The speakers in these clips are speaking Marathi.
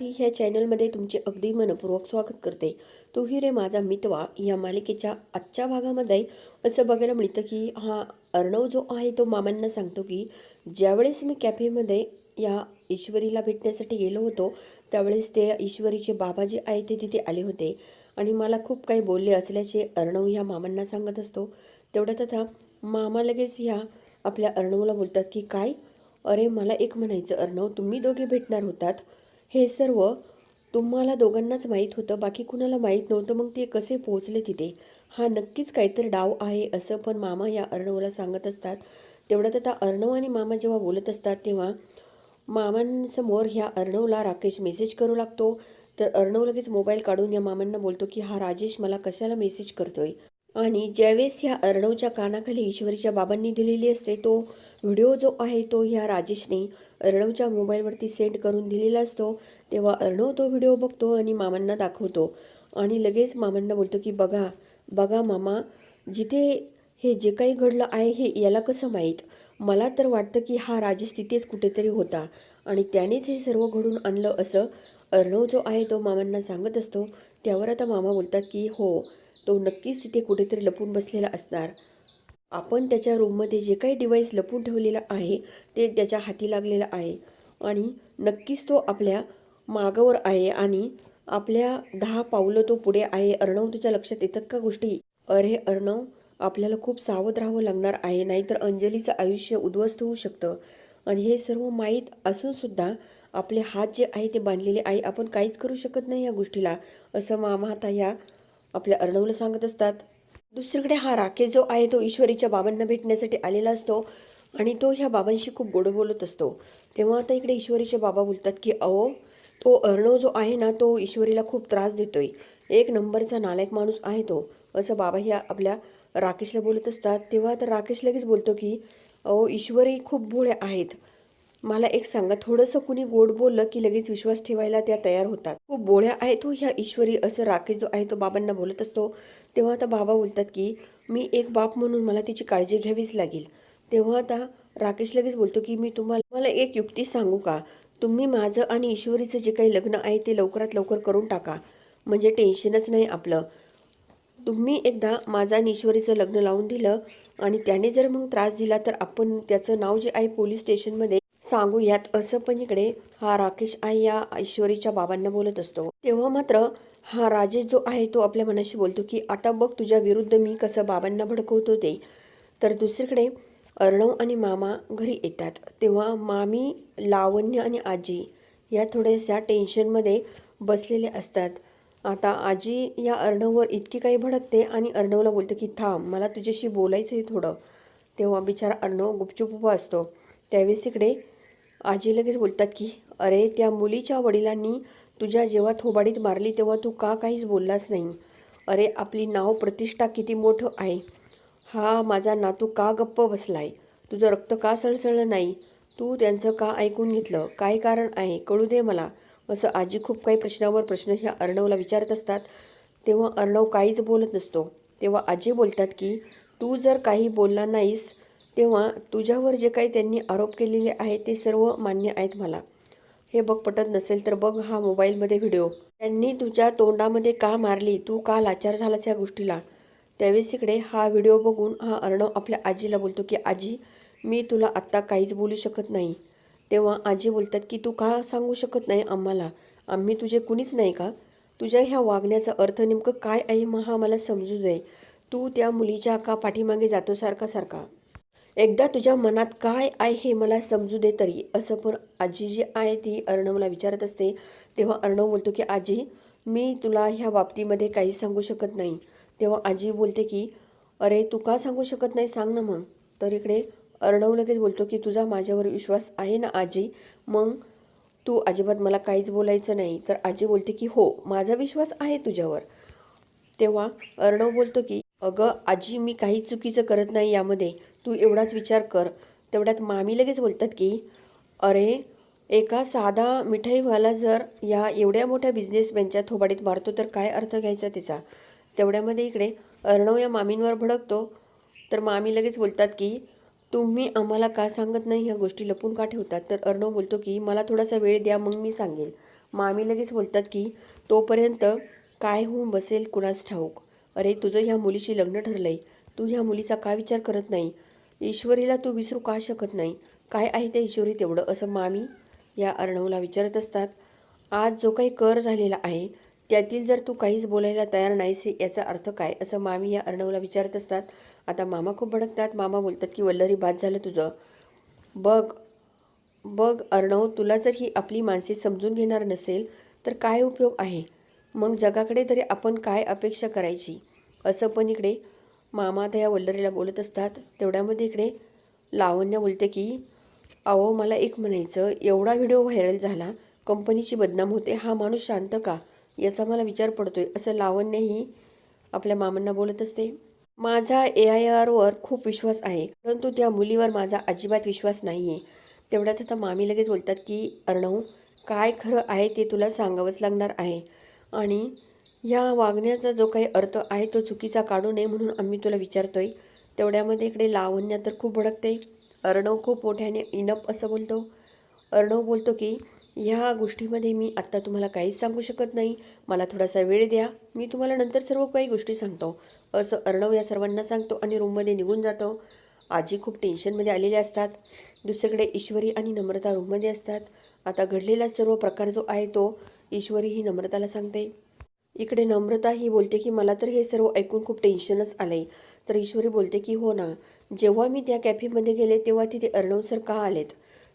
मराठी ह्या चॅनलमध्ये तुमचे अगदी मनपूर्वक स्वागत करते. तू ही रे माझा मितवा. या मालिकेच्या आजच्या भागामध्ये असं बघायला मिळतं की हा अर्णव जो आहे तो मामांना सांगतो की ज्यावेळेस मी कॅफेमध्ये या ईश्वरीला भेटण्यासाठी गेलो होतो त्यावेळेस ते ईश्वरीचे बाबा जे आहे ते तिथे आले होते. आणि मला खूप काही बोलले असल्याचे अर्णव ह्या मामांना सांगत असतो. तेवढ्या तथा मामा लगेच ह्या आपल्या अर्णवला बोलतात की काय? अरे मला एक म्हणायचं अर्णव तुम्ही दोघे भेटणार होतात. हे सर्व तुम्हाला दोघांनाच माहीत होतं बाकी कुणाला माहीत नव्हतं. मग ते कसे पोहोचले तिथे? हा नक्कीच काहीतरी डाव आहे असं पण मामा या अर्णवला सांगत असतात. तेवढ्यात आता अर्णव आणि मामा जेव्हा बोलत असतात तेव्हा मामांसमोर ह्या अर्णवला राकेश मेसेज करू लागतो. तर अर्णव लगेच मोबाईल काढून या मामांना बोलतो की हा राजेश मला कशाला मेसेज करतोय? आणि ज्यावेळेस ह्या अर्णवच्या कानाखाली ईश्वरीच्या बाबांनी दिलेली असते तो व्हिडिओ जो आहे तो ह्या राजेशने अर्णवच्या मोबाईलवरती सेंड करून दिलेला असतो. तेव्हा अर्णव तो व्हिडिओ बघतो आणि मामांना दाखवतो. आणि लगेच मामांना बोलतो की बघा बघा मामा जिथे हे जे काही घडलं आहे हे याला कसं माहीत? मला तर वाटतं की हा राजेश तिथेच कुठेतरी होता. आणि त्यानेच हे सर्व घडून आणलं असं अर्णव जो आहे तो मामांना सांगत असतो. त्यावर आता मामा बोलतात की हो तो नक्कीच तिथे कुठेतरी लपून बसलेला असणार. आपण त्याच्या रूममध्ये जे काही डिव्हाइस लपून ठेवलेलं आहे ते त्याच्या हाती लागलेलं आहे. आणि नक्कीच तो आपल्या मागावर आहे आणि आपल्या दहा पावलं तो पुढे आहे. अर्णव तुझ्या लक्षात येतात का गोष्टी? अरे अर्णव आपल्याला खूप सावध राहावं लागणार आहे नाहीतर अंजलीचं आयुष्य उद्ध्वस्त होऊ शकतं. आणि हे सर्व माहीत असूनसुद्धा आपले हात जे आहे ते बांधलेले आहे. आपण काहीच करू शकत नाही या गोष्टीला असं मामाता या आपल्या अर्णवला सांगत असतात. दुसरीकडे हा राकेश जो आहे तो ईश्वरीच्या बाबांना भेटण्यासाठी आलेला असतो आणि तो ह्या बाबांशी खूप गोड बोलत असतो. तेव्हा आता इकडे ईश्वरीचे बाबा बोलतात की अहो तो अर्णव जो आहे ना तो ईश्वरीला खूप त्रास देतोय. एक नंबरचा नालायक माणूस आहे तो. असं बाबा ह्या आपल्या राकेशला बोलत असतात. तेव्हा आता राकेश लगेच बोलतो की अहो ईश्वरी खूप भोळ्या आहेत. मला एक सांगा थोडंसं कुणी गोड बोललं की लगेच विश्वास ठेवायला त्या तयार होतात? खूप बोळ्या आहेत तो ह्या ईश्वरी असं राकेश जो आहे तो बाबांना बोलत असतो. तेव्हा आता बाबा बोलतात की मी एक बाप म्हणून मला तिची काळजी घ्यावीच लागेल. तेव्हा आता राकेश लगेच बोलतो की मी तुम्हाला मला एक युक्ती सांगू का? तुम्ही माझं आणि ईश्वरीचं जे काही लग्न आहे ते लवकरात लवकर करून टाका. म्हणजे टेन्शनच नाही आपलं. तुम्ही एकदा माझं आणि ईश्वरीचं लग्न लावून दिलं आणि त्याने जर मग त्रास दिला तर आपण त्याचं नाव जे आहे पोलीस स्टेशनमध्ये सांगूयात. असं पण इकडे हा राकेश आई या ईश्वरीच्या बाबांना बोलत असतो. तेव्हा मात्र हा राजेश जो आहे तो आपल्या मनाशी बोलतो की आता बघ तुझ्या विरुद्ध मी कसं बाबांना भडकवतो ते. तर दुसरीकडे अर्णव आणि मामा घरी येतात. तेव्हा मामी लावण्य आणि आजी या थोड्याशा टेन्शनमध्ये बसलेले असतात. आता आजी या अर्णववर इतकी काही भडकते आणि अर्णवला बोलते की थांब मला तुझ्याशी बोलायचं आहे थोडं. तेव्हा बिचारा अर्णव गुपचूप उभा असतो. त्यावेळेस इकडे आजी लगेच बोलतात की अरे त्या मुलीच्या वडिलांनी तुझ्या जेव्हा थोबाडीत मारली तेव्हा तू का काहीच बोललास नाही? अरे आपली नाव प्रतिष्ठा किती मोठं आहे. हा माझा नातू का गप्प बसला आहे तुझं रक्त का सळसळलं नाही? तू त्यांचं का ऐकून घेतलं? काय कारण आहे? कळू दे मला. असं आजी खूप काही प्रश्नावर प्रश्न ह्या अर्णवला विचारत असतात. तेव्हा अर्णव काहीच बोलत नसतो. तेव्हा आजी बोलतात की तू जर काही बोलला नाहीस तेव्हा तुझ्यावर जे काही त्यांनी आरोप केलेले आहेत ते सर्व मान्य आहेत मला. हे बघ पटत नसेल तर बघ हा मोबाईलमध्ये व्हिडिओ. त्यांनी तुझ्या तोंडामध्ये का मारली? तू का लाचार झालास या गोष्टीला? त्यावेळेस इकडे हा व्हिडिओ बघून हा अर्णव आपल्या आजीला बोलतो की आजी मी तुला आत्ता काहीच बोलू शकत नाही. तेव्हा आजी बोलतात की तू का सांगू शकत नाही आम्हाला? आम्ही तुझे कुणीच नाही का? तुझ्या ह्या वागण्याचा अर्थ नेमकं काय आहे? मग हा मला समजू दे. तू त्या मुलीच्या का पाठीमागे जातो सारखा सारखा? एकदा तुझ्या मनात काय आहे हे मला समजू दे तरी. असं पण आजी जी आहे ती अर्णवला विचारत असते. तेव्हा अर्णव बोलतो की आजी मी तुला ह्या बाबतीमध्ये काही सांगू शकत नाही. तेव्हा आजी बोलते की अरे तू का सांगू शकत नाही? सांग ना मग. तर इकडे अर्णव लगेच बोलतो की तुझा माझ्यावर विश्वास आहे ना आजी? मग तू अजिबात मला काहीच बोलायचं नाही. तर आजी बोलते की हो माझा विश्वास आहे तुझ्यावर. तेव्हा अर्णव बोलतो की अगं आजी मी काही चुकीचं करत नाही यामध्ये. तू एवढाच विचार कर. तेवढ्यात मामी लगेच बोलतात की अरे एका साधा मिठाईवाला जर या एवढ्या मोठ्या बिझनेसमॅनच्या थोबाडीत मारतो तर काय अर्थ घ्यायचा त्याचा तेवढ्यामध्ये इकडे अर्णव या मामींवर भडकतो. तर मामी लगेच बोलतात की तुम्ही आम्हाला का सांगत नाही ह्या गोष्टी लपून का ठेवतात? तर अर्णव बोलतो की मला थोडासा वेळ द्या मग मी सांगेल. मामी लगेच बोलतात की तोपर्यंत काय होऊन बसेल कुणास ठाऊक? अरे तुझं ह्या मुलीशी लग्न ठरलं आहे तू ह्या मुलीचा का विचार करत नाही? ईश्वरीला तू विसरू का शकत नाही? काय आहे ते ईश्वरी तेवढं असं मामी या अर्णवला विचारत असतात. आज जो काही कर झालेला आहे त्यातील जर तू काहीच बोलायला तयार नाहीस याचा अर्थ काय? असं मामी या अर्णवला विचारत असतात. आता मामा खूप भडकतात. मामा बोलतात की वल्लरी बाद झालं तुझं. बघ बघ अर्णव तुला जर ही आपली माणसे समजून घेणार नसेल तर काय उपयोग आहे? मग जगाकडे तरी आपण काय अपेक्षा करायची? असं पण इकडे मामा दया वल्लरीला बोलत असतात. तेवढ्यामध्ये इकडे लावण्य बोलते की अहो मला एक म्हणायचं. एवढा व्हिडिओ व्हायरल झाला. कंपनीची बदनाम होते. हा माणूस शांत का? याचा मला विचार पडतोय. असं लावण्यही आपल्या मामांना बोलत असते. माझा ए आय आरवर खूप विश्वास आहे. परंतु त्या मुलीवर माझा अजिबात विश्वास नाही आहे तेवढ्यात आता मामी लगेच बोलतात की अर्णव काय खरं आहे ते तुला सांगावंच लागणार आहे. आणि ह्या वागण्याचा जो काही अर्थ आहे तो चुकीचा काढू नये म्हणून आम्ही तुला विचारतोय. तेवढ्यामध्ये इकडे लावण्य तर खूप भडकते. अर्णव खूप मोठ्याने इनप असं बोलतो. अर्णव बोलतो की ह्या गोष्टीमध्ये मी आत्ता तुम्हाला काहीच सांगू शकत नाही. मला थोडासा वेळ द्या. मी तुम्हाला नंतर सर्व काही गोष्टी सांगतो. असं अर्णव या सर्वांना सांगतो आणि रूममध्ये निघून जातो. आजी खूप टेन्शनमध्ये आलेले असतात. दुसरीकडे ईश्वरी आणि नम्रता रूममध्ये असतात. आता घडलेला सर्व प्रकार जो आहे तो ईश्वरी ही नम्रताला सांगते. इकडे नम्रता ही बोलते की मला तर हे सर्व ऐकून खूप टेन्शनच आलं आहे तर ईश्वरी बोलते की हो ना. जेव्हा मी त्या कॅफेमध्ये गेले तेव्हा तिथे अर्णव सर का आलेत?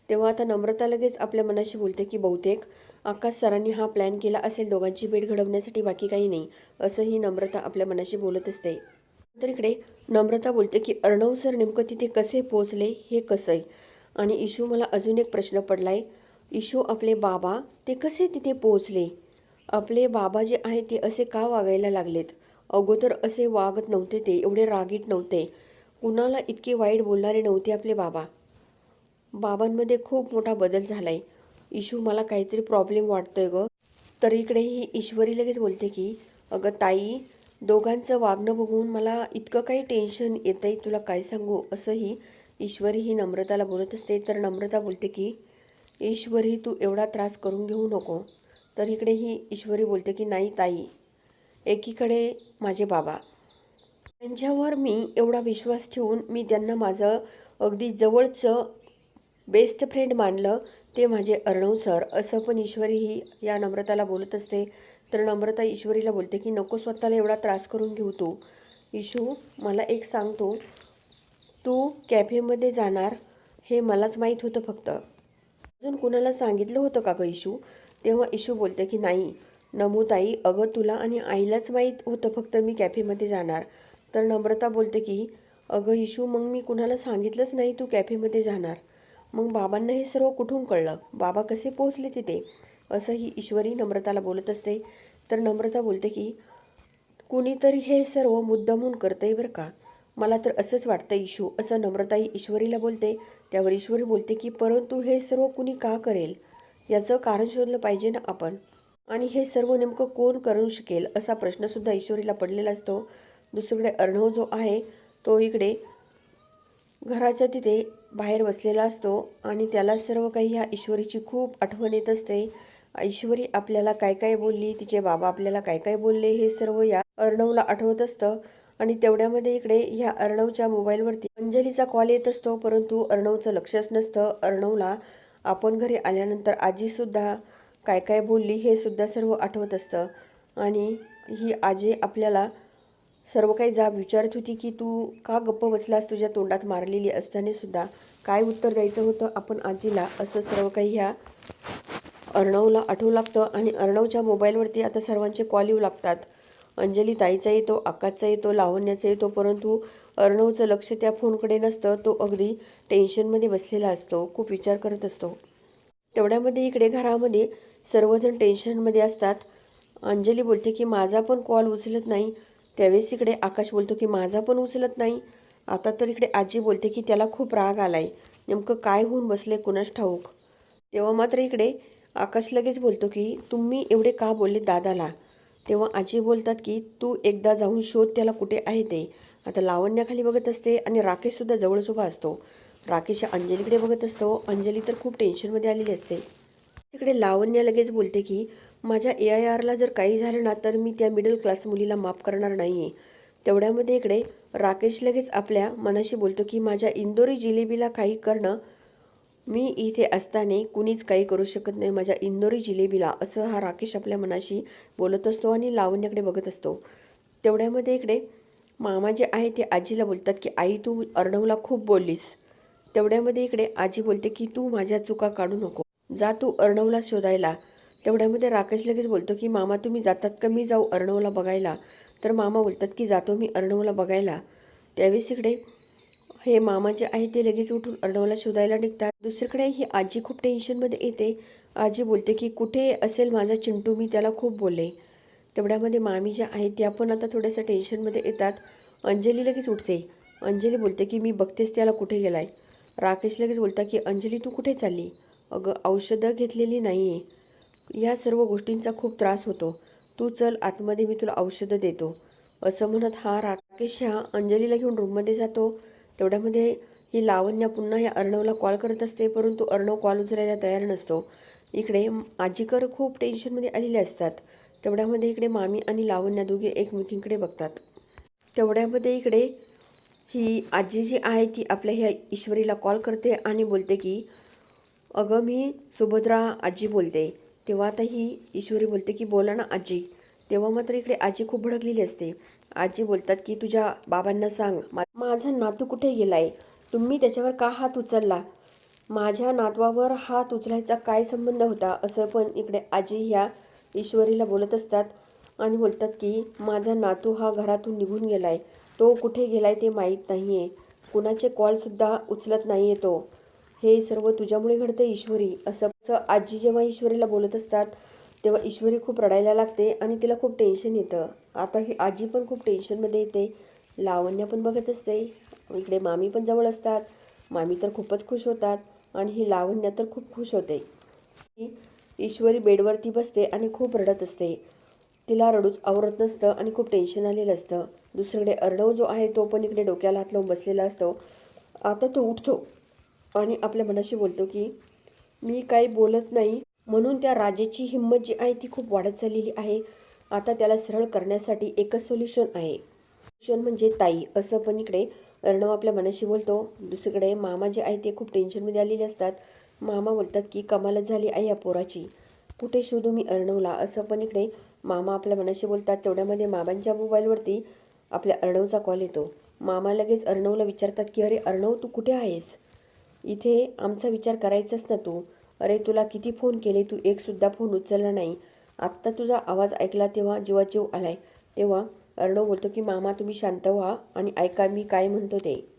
तेव्हा आता नम्रता लगेच आपल्या मनाशी बोलते की बहुतेक आकाश सरांनी हा प्लॅन केला असेल दोघांची भेट घडवण्यासाठी बाकी काही नाही. असं ही नम्रता आपल्या मनाशी बोलत असते. तर इकडे नम्रता बोलते की अर्णव सर नेमकं तिथे कसे पोचले हे कसं आहे आणि इशू मला अजून एक प्रश्न पडला आहे इशू आपले बाबा ते कसे तिथे पोहोचले? आपले बाबा जे आहे ते असे का वागायला लागलेत? अगोदर असे वागत नव्हते ते एवढे रागीट नव्हते. कुणाला इतके वाईट बोलणारे नव्हते आपले बाबा. बाबांमध्ये खूप मोठा बदल झाला आहे इशू मला काहीतरी प्रॉब्लेम वाटतो आहे गं. तर इकडे ही ईश्वरी लगेच बोलते की अगं ताई दोघांचं वागणं बघून मला इतकं काही टेन्शन येतं आहे तुला काय सांगू? असंही ईश्वरी ही नम्रताला बोलत असते. तर नम्रता बोलते की ईश्वरी तू एवढा त्रास करून घेऊ नको. तर इकडे ही ईश्वरी बोलते की नाही ताई एकीकडे माझे बाबा. त्यांच्यावर मी एवढा विश्वास ठेवून मी त्यांना माझं अगदी जवळचं बेस्ट फ्रेंड मानलं ते माझे अर्णव सर असं पण ईश्वरी ही या नम्रताला बोलत असते. तर नम्रता ईश्वरीला बोलते की नको स्वतःला एवढा त्रास करून घेऊ तू. इशू मला एक सांगतो. तू कॅफेमध्ये जाणार हे मलाच माहीत होतं फक्त. अजून कुणाला सांगितलं होतं का गं इशू तेव्हा इशू बोलते की नाही नमूताई अगं तुला आणि आईलाच माहीत होतं फक्त मी कॅफेमध्ये जाणार. तर नम्रता बोलते की अगं इशू मग मी कुणाला सांगितलंच नाही तू कॅफेमध्ये जाणार? मग बाबांना हे सर्व कुठून कळलं? बाबा कसे पोहोचले तिथे? असं ही ईश्वरी नम्रताला बोलत असते. तर नम्रता बोलते की कुणीतरी हे सर्व मुद्दामून करतंय बरं का? मला तर असंच वाटतं इशू असं नम्रताई ईश्वरीला बोलते. त्यावर ईश्वरी बोलते की परंतु हे सर्व कुणी का करेल? याचं कारण शोधलं पाहिजे ना आपण? आणि हे सर्व नेमकं कोण करू शकेल असा प्रश्नसुद्धा ईश्वरीला पडलेला असतो. दुसरीकडे अर्णव जो आहे तो इकडे घराच्या तिथे बाहेर बसलेला असतो आणि त्याला सर्व काही ह्या ईश्वरीची खूप आठवण येत असते. ईश्वरी आपल्याला काय काय बोलली तिचे बाबा आपल्याला काय काय बोलले हे सर्व या अर्णवला आठवत असतं. आणि तेवढ्यामध्ये इकडे ह्या अर्णवच्या मोबाईलवरती अंजलीचा कॉल येत असतो परंतु अर्णवचं लक्षच नसतं. अर्णवला आपण घरी आल्यानंतर आजीसुद्धा काय काय बोलली हे सुद्धा सर्व आठवत असतं. आणि ही आजी आपल्याला सर्व काही जाब विचारत होती की तू का गप्प बसलास? तुझ्या तोंडात मारलेली असतानासुद्धा काय उत्तर द्यायचं होतं? आपण आजीला असं सर्व काही ह्या अर्णवला आठवू लागतं. आणि अर्णवच्या मोबाईलवरती आता सर्वांचे कॉल येऊ लागतात. अंजली ताईचा येतो आकाशचा येतो लावण्याचा येतो परंतु अर्णवचं लक्ष त्या फोनकडे नसतं तो अगदी टेन्शनमध्ये बसलेला असतो खूप विचार करत असतो. तेवढ्यामध्ये इकडे घरामध्ये सर्वजण टेन्शनमध्ये असतात. अंजली बोलते की माझा पण कॉल उचलत नाही. त्यावेळेस इकडे आकाश बोलतो की माझा पण उचलत नाही. आता तर इकडे आजी बोलते की त्याला खूप राग आलाय. नेमकं काय होऊन बसले कुणास ठाऊक? तेव्हा मात्र इकडे आकाश लगेच बोलतो की तुम्ही एवढे का बोलले दादाला? तेव्हा आजी बोलतात की तू एकदा जाऊन शोध त्याला कुठे आहे ते. आता लावण्याखाली बघत असते आणि राकेशसुद्धा जवळच उभा असतो. राकेश अंजलीकडे बघत असतो. अंजली तर खूप टेन्शनमध्ये आलेली असते. तिकडे लावण्य लगेच बोलते की माझ्या ए आय आरला जर काही झालं ना तर मी त्या मिडल क्लास मुलीला माफ करणार नाही आहे तेवढ्यामध्ये इकडे राकेश लगेच आपल्या मनाशी बोलतो की माझ्या इंदोरी जिलेबीला काही करणं मी इथे असताना कुणीच काही करू शकत नाही. माझ्या इंदोरी जिलेबीला असं हा राकेश आपल्या मनाशी बोलत असतो आणि लावण्याकडे बघत असतो. तेवढ्यामध्ये इकडे मामा जे आहे ते आजीला बोलतात की आई तू अर्णवला खूप बोललीस. तेवढ्यामध्ये इकडे आजी बोलते की तू माझ्या चुका काढू नको. जा तू अर्णवला शोधायला. तेवढ्यामध्ये राकेश लगेच बोलतो की मामा तुम्ही जातात का? मी जाऊ अर्णवला बघायला. तर मामा बोलतात की जातो मी अर्णवला बघायला. त्यावेळेस इकडे हे मामा जे आहे ते लगेच उठून अर्णवला शोधायला निघतात. दुसरीकडे ही आजी खूप टेन्शनमध्ये येते. आजी बोलते की कुठे असेल माझा चिंटू? मी त्याला खूप बोलले. तेवढ्यामध्ये मामी ज्या आहेत त्या पण आता थोड्याशा टेन्शनमध्ये येतात. अंजली लगेच उठते. अंजली बोलते की मी बघतेच त्याला कुठे गेलाय? राकेश लगेच बोलता की अंजली तू कुठे चालली? अगं औषधं घेतलेली नाही आहे या सर्व गोष्टींचा खूप त्रास होतो. तू चल आतमध्ये मी तुला औषधं देतो. असं म्हणत हा राकेश ह्या अंजलीला घेऊन रूममध्ये जातो. तेवढ्यामध्ये ही लावण्या पुन्हा या अर्णवला कॉल करत असते परंतु अर्णव कॉल उचलायला तयार नसतो. इकडे आजीकर खूप टेन्शनमध्ये आलेले असतात. तेवढ्यामध्ये इकडे मामी आणि लावण्या दोघे एकमेकींकडे बघतात. तेवढ्यामध्ये इकडे ही आजी जी आहे ती आपल्या ह्या ईश्वरीला कॉल करते आणि बोलते की अगं मी सुभद्रा आजी बोलते. तेव्हा आता ही ईश्वरी बोलते की बोला ना आजी. तेव्हा मात्र इकडे आजी खूप भडकलेली असते. आजी बोलतात की तुझ्या बाबांना सांग मा- माझा नातू कुठे गेला आहे तुम्ही त्याच्यावर का हात उचलला? माझ्या नातवावर हात उचलायचा काय संबंध होता? असं पण इकडे आजी ह्या ईश्वरीला बोलत असतात आणि बोलतात की माझा नातू हा घरातून निघून गेला आहे तो कुठे गेलाय ते माहीत नाही आहे कुणाचे कॉलसुद्धा उचलत नाही आहे तो. हे सर्व तुझ्यामुळे घडतं ईश्वरी. असं आजी जेव्हा ईश्वरीला बोलत असतात तेव्हा ईश्वरी खूप रडायला लागते आणि तिला खूप टेन्शन येतं. आता ही आजी पण खूप टेन्शनमध्ये येते. लावण्य पण बघत असते. इकडे मामी पण जवळ असतात. मामी तर खूपच खुश होतात आणि ही लावण्य तर खूप खुश होते. ईश्वरी बेडवरती बसते आणि खूप रडत असते. तिला रडूच आवरत नसतं आणि खूप टेन्शन आलेलं असतं. दुसरीकडे अर्णव जो आहे तो पण इकडे डोक्याला हात लावून बसलेला असतो. आता तो उठतो आणि आपल्या मनाशी बोलतो की मी काही बोलत नाही. म्हणून त्या राजेची हिंमत जी आहे ती खूप वाढत चाललेली आहे. आता त्याला सरळ करण्यासाठी एकच सोल्युशन आहे. सोल्युशन म्हणजे ताई असं पण इकडे अर्णव आपल्या मनाशी बोलतो. दुसरीकडे मामा जे आहे ते खूप टेन्शनमध्ये आलेले असतात. मामा बोलतात की कमालच झाली आई या पोराची. कुठे शोधू मी अर्णवला? असं पण इकडे मामा आपल्या मनाशी बोलतात. तेवढ्यामध्ये मामांच्या मोबाईलवरती आपल्या अर्णवचा कॉल येतो. मामा लगेच अर्णवला विचारतात की अरे अर्णव तू कुठे आहेस? इथे आमचा विचार करायचाच ना तू. अरे तुला किती फोन केले? तू एकसुद्धा फोन उचलला नाही. आत्ता तुझा आवाज ऐकला तेव्हा जीवाजीव आलाय. तेव्हा अर्णव बोलतो की मामा तुम्ही शांत व्हा आणि ऐका मी काय म्हणतो ते.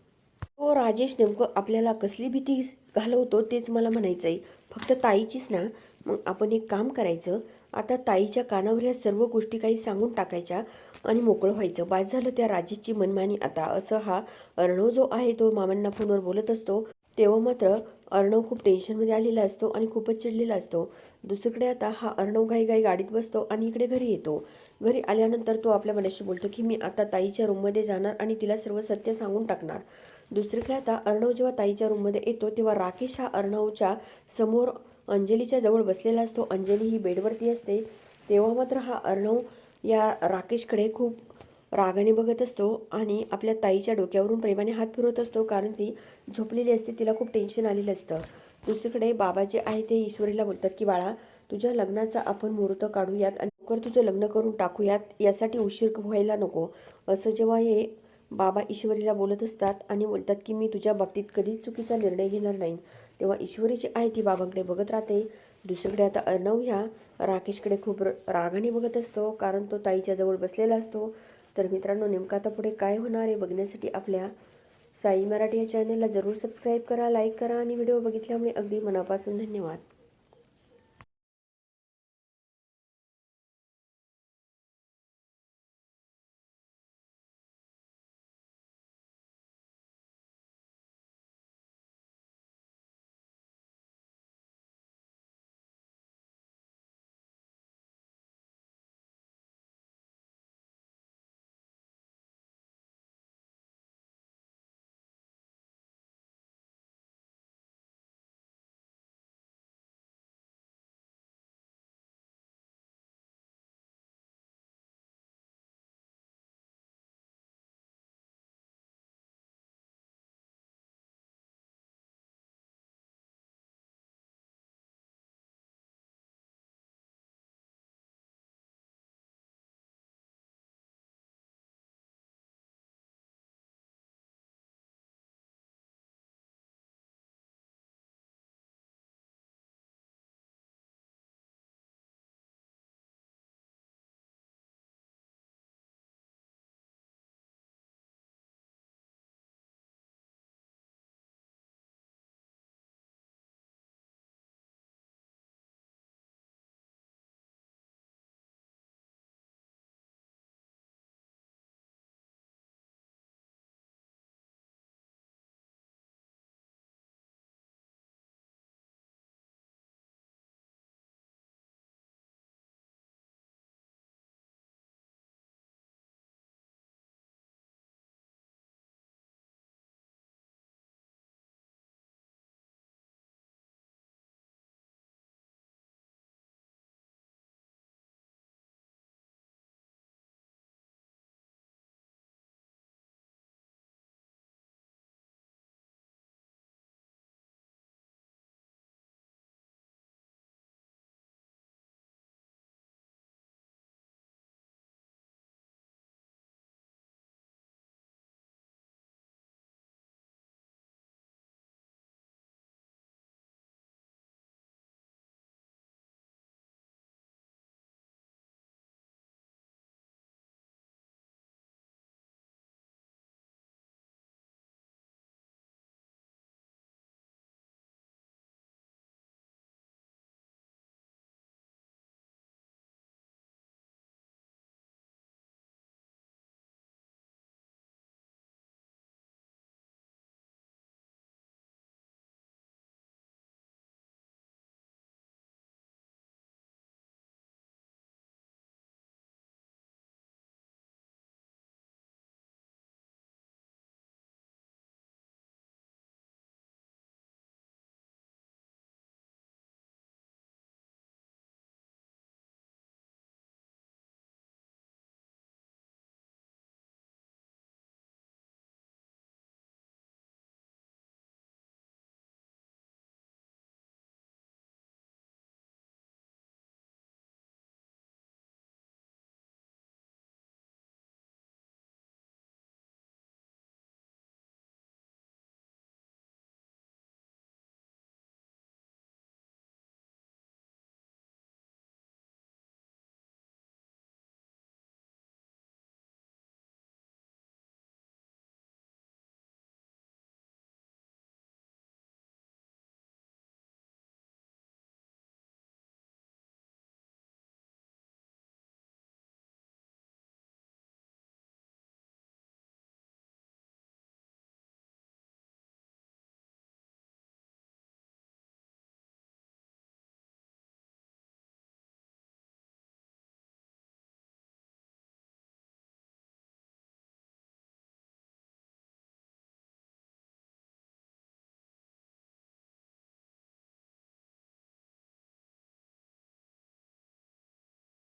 तो राजेश नेमकं आपल्याला कसली भीती घालवतो तेच मला म्हणायचं आहे फक्त ताईचीच ना. मग आपण एक काम करायचं. आता ताईच्या कानावर ह्या सर्व गोष्टी काही सांगून टाकायच्या आणि मोकळं व्हायचं. बाद झालं त्या राजेशची मनमानी आता. असं हा अर्णव जो आहे तो मामांना फोनवर बोलत असतो. तेव्हा मात्र अर्णव खूप टेन्शनमध्ये आलेला असतो आणि खूपच चिडलेला असतो. दुसरीकडे आता हा अर्णव घाई घाई गाडीत बसतो आणि इकडे घरी येतो. घरी आल्यानंतर तो आपल्या मनाशी बोलतो की मी आता ताईच्या रूममध्ये जाणार आणि तिला सर्व सत्य सांगून टाकणार. दुसरीकडे आता अर्णव जेव्हा ताईच्या रूममध्ये येतो तेव्हा राकेश हा अर्णवच्या समोर अंजलीच्या जवळ बसलेला असतो. अंजली ही बेडवरती असते. तेव्हा मात्र हा अर्णव या राकेशकडे खूप रागाने बघत असतो आणि आपल्या ताईच्या डोक्यावरून प्रेमाने हात फिरवत असतो कारण ती झोपलेली असते तिला खूप टेन्शन आलेलं असतं. दुसरीकडे बाबा जे आहे ते ईश्वरीला बोलतात की बाळा तुझ्या लग्नाचा आपण मुहूर्त काढूयात आणि लवकर तुझं लग्न करून टाकूयात यासाठी उशीर व्हायला नको. असं जेव्हा हे बाबा ईश्वरीला बोलत असतात आणि बोलतात की मी तुझ्या बाबतीत कधीच चुकीचा निर्णय घेणार नाही. तेव्हा ईश्वरी जी आहे ती बाबांकडे बघत राहते. दुसरीकडे आता अर्णव ह्या राकेशकडे खूप र- रागाने बघत असतो कारण तो ताईच्या जवळ बसलेला असतो. तर मित्रांनो नेमका आता पुढे काय होणार आहे बघण्यासाठी आपल्या साई मराठी या चॅनलला जरूर सबस्क्राईब करा लाईक करा आणि व्हिडिओ बघितल्यामुळे अगदी मनापासून धन्यवाद.